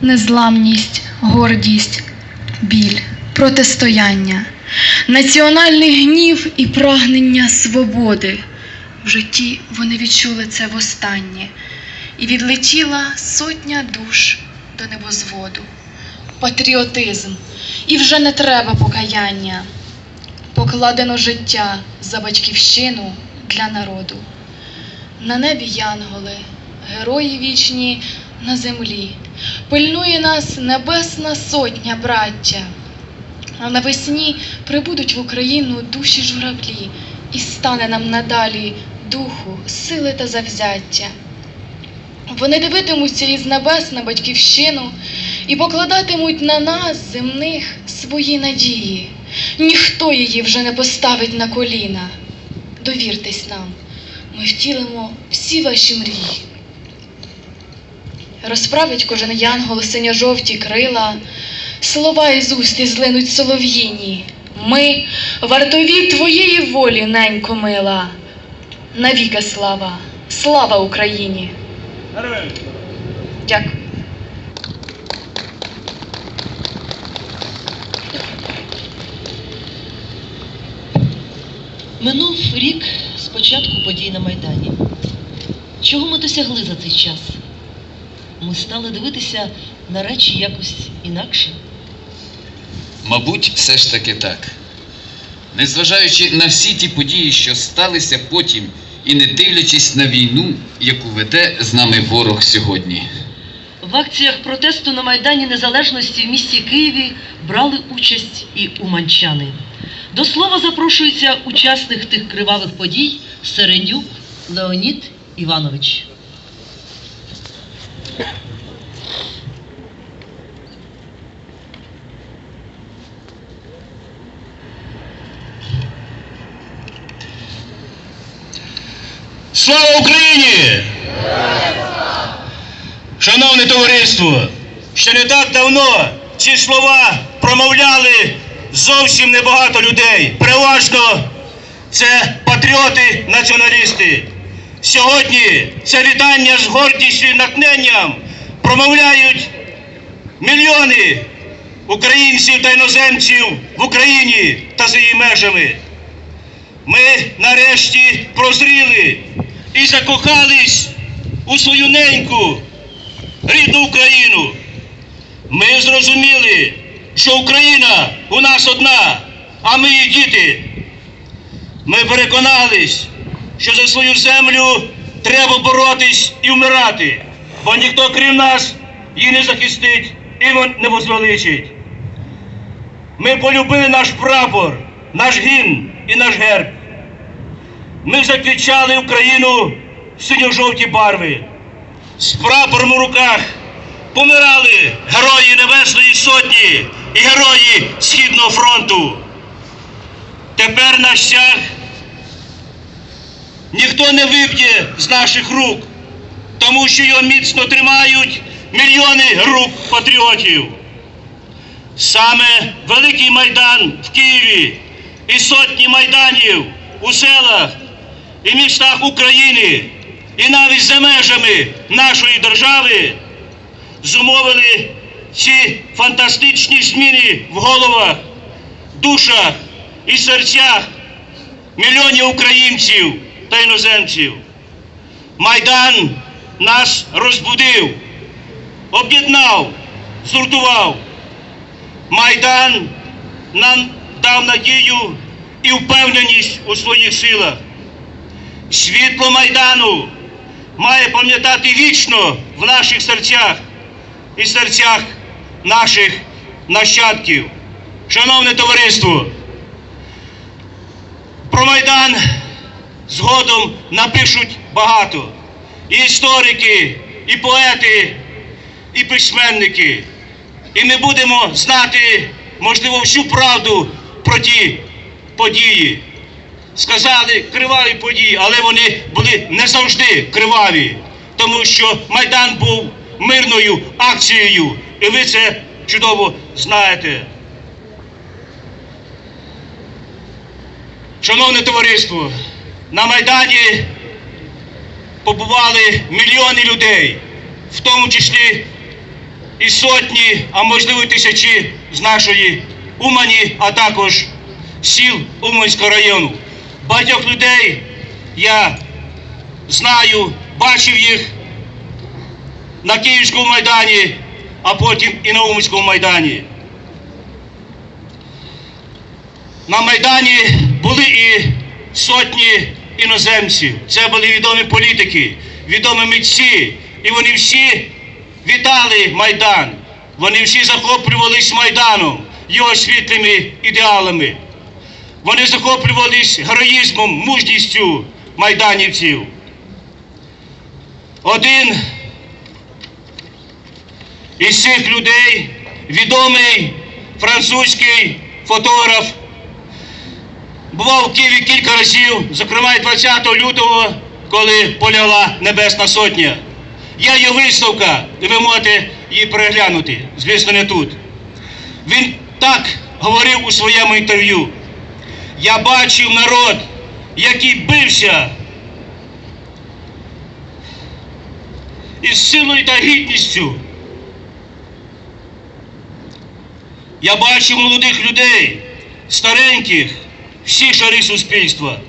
незламність, гордість, біль, протистояння, національний гнів і прагнення свободи. В житті вони відчули це востаннє, і відлетіла сотня душ до небозводу. Патріотизм, і вже не треба покаяння. Покладено життя за батьківщину для народу. На небі янголи, герої вічні на землі. Пильнує нас небесна сотня, браття. А навесні прибудуть в Україну душі журавлі, і стане нам надалі духу, сили та завзяття. Вони дивитимуться із небес на батьківщину і покладатимуть на нас, земних, свої надії. Ніхто її вже не поставить на коліна. Довіртесь нам, ми втілимо всі ваші мрії. Розправить кожен янгол синьо-жовті крила, слова із уст злинуть солов'їні. Ми вартові твоєї волі, ненько мила. Навіки слава, слава Україні! Дякую. Минув рік з початку подій на Майдані. Чого ми досягли за цей час? Ми стали дивитися на речі якось інакше. Мабуть, все ж таки так. Незважаючи на всі ті події, що сталися потім, і не дивлячись на війну, яку веде з нами ворог сьогодні. В акціях протесту на Майдані Незалежності в місті Києві брали участь і уманчани. До слова запрошується учасник тих кривавих подій Серенюк Леонід Іванович. Слава Україні! Шановне товариство, ще не так давно ці слова промовляли зовсім небагато людей. Переважно це патріоти-націоналісти. Сьогодні це вітання з гордістю і натхненням промовляють мільйони українців та іноземців в Україні та за її межами. Ми нарешті прозріли і закохались у свою неньку, рідну Україну. Ми зрозуміли, що Україна у нас одна, а ми її діти. Ми переконались, що за свою землю треба боротись і вмирати, бо ніхто крім нас її не захистить і не возвеличить. Ми полюбили наш прапор, наш гімн і наш герб. Ми заквічали Україну в синьо-жовті барви. З прапором у руках помирали герої Небесної Сотні і герої Східного фронту. Тепер наш стяг ніхто не виб'є з наших рук, тому що його міцно тримають мільйони рук патріотів. Саме Великий Майдан в Києві і сотні майданів у селах і містах України, і навіть за межами нашої держави зумовили ці фантастичні зміни в головах, душах і серцях мільйонів українців та іноземців. Майдан нас розбудив, об'єднав, згуртував. Майдан нам дав надію і впевненість у своїх силах. Світло Майдану має пам'ятати вічно в наших серцях і серцях наших нащадків. Шановне товариство, про Майдан згодом напишуть багато. І історики, і поети, і письменники. І ми будемо знати, можливо, всю правду про ті події. Сказали криваві події, але вони були не завжди криваві, тому що Майдан був мирною акцією, і ви це чудово знаєте. Шановне товариство, на Майдані побували мільйони людей, в тому числі і сотні, а можливо тисячі з нашої Умані, а також сіл Уманського району. Багатьох людей я знаю, бачив їх на Київському майдані, а потім і на Уманському майдані. На Майдані були і сотні іноземців. Це були відомі політики, відомі митці. І вони всі вітали Майдан. Вони всі захоплювались Майданом, його світлими ідеалами. Вони захоплювались героїзмом, мужністю майданівців. Один із цих людей, відомий французький фотограф, бував в Києві кілька разів, зокрема 20 лютого, коли полягла Небесна Сотня. Є виставка, і ви можете її переглянути, звісно, не тут. Він так говорив у своєму інтерв'ю. Я бачив народ, який бився із силою та гідністю. Я бачив молодих людей, стареньких, всі шари суспільства.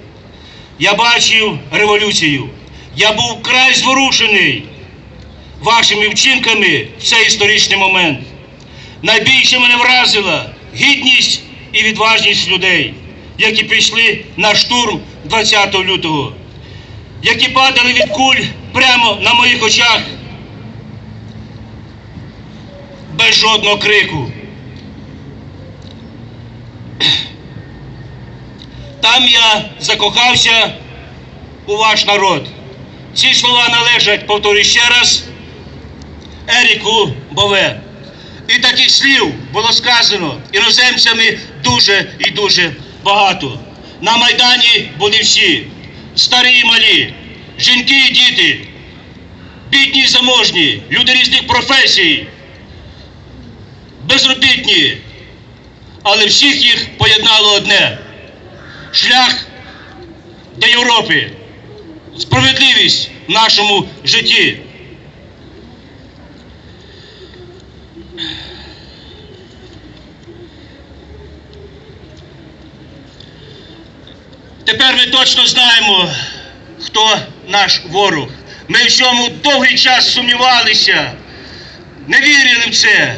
Я бачив революцію. Я був вкрай зворушений вашими вчинками в цей історичний момент. Найбільше мене вразила гідність і відважність людей, які прийшли на штурм 20 лютого, які падали від куль прямо на моїх очах без жодного крику. Там я закохався у ваш народ. Ці слова належать, повторюю ще раз, Еріку Бове. І таких слів було сказано іноземцями дуже і дуже багато. На Майдані були всі, старі і малі, жінки і діти, бідні і заможні, люди різних професій, безробітні, але всіх їх поєднало одне. Шлях до Європи, справедливість в нашому житті. Тепер ми точно знаємо, хто наш ворог. Ми в цьому довгий час сумнівалися, не вірили в це.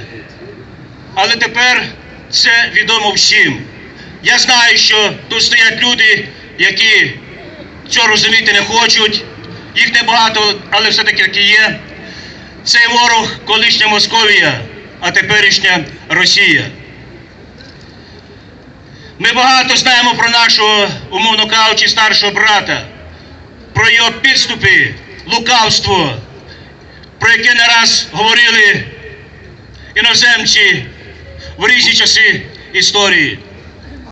Але тепер це відомо всім. Я знаю, що тут стоять люди, які цього розуміти не хочуть. Їх небагато, але все-таки такі є. Цей ворог колишня Московія, а теперішня Росія. Ми багато знаємо про нашого, умовно кажучи, старшого брата, про його підступи, лукавство, про яке не раз говорили іноземці в різні часи історії.